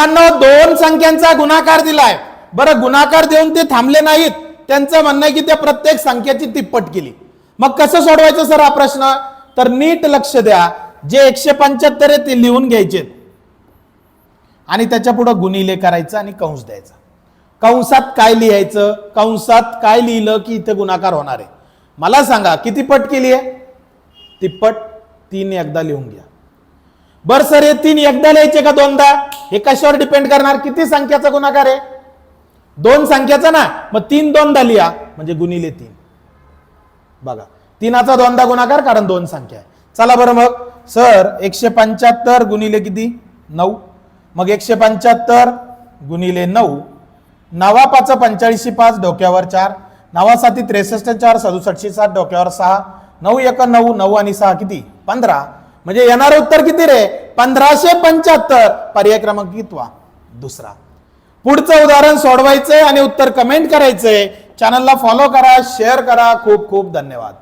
सर्वांना दोन संख्यांचा गुणाकार दिलाय. बरं गुणाकार देऊन ते थांबले नाहीत. त्यांचं म्हणणं आहे की त्या प्रत्येक संख्येची तिप्पट केली. मग कसं सोडवायचं सर हा प्रश्न? तर नीट लक्ष द्या. जे एकशे पंच्याहत्तर आहे ते लिहून घ्यायचे आणि त्याच्या पुढे गुणिले करायचं आणि कंस द्यायचा. कंसात काय लिहायचं? कंसात काय लिहिलं की इथे गुणाकार होणार आहे? मला सांगा किती पट केली आहे? तिप्पट तीन एकदा लिहून घ्या. बर सर हे तीन एकदा लिहायचे का दोनदा? हे कशावर डिपेंड करणार? किती संख्याचा गुणाकार आहे? दोन संख्याचा ना? मग तीन दोनदा लिहा. म्हणजे गुणिले तीन. बघा. तीनाचा दोनदा गुणाकार कारण दोन संख्या आहे. चला बरं मग. सर एकशे पंच्याहत्तर गुणिले किती? नऊ. मग एकशे पंच्याहत्तर गुणिले नऊ. नवा पाच पंच्याऐंशी पाच डोक्यावर चार. नवा साती त्रेसष्ट चार सदुसष्टशे सात डोक्यावर सहा. नऊ एक नऊ नऊ आणि सहा किती? पंधरा. म्हणजे येणारं उत्तर किती रे? पंधराशे पंच्याहत्तर. पर्याय क्रमांक कितवा दुसरा. पुढचं उदाहरण सोडवायचंय आणि उत्तर कमेंट करायचंय. चॅनलला फॉलो करा शेअर करा. खूप खूप धन्यवाद.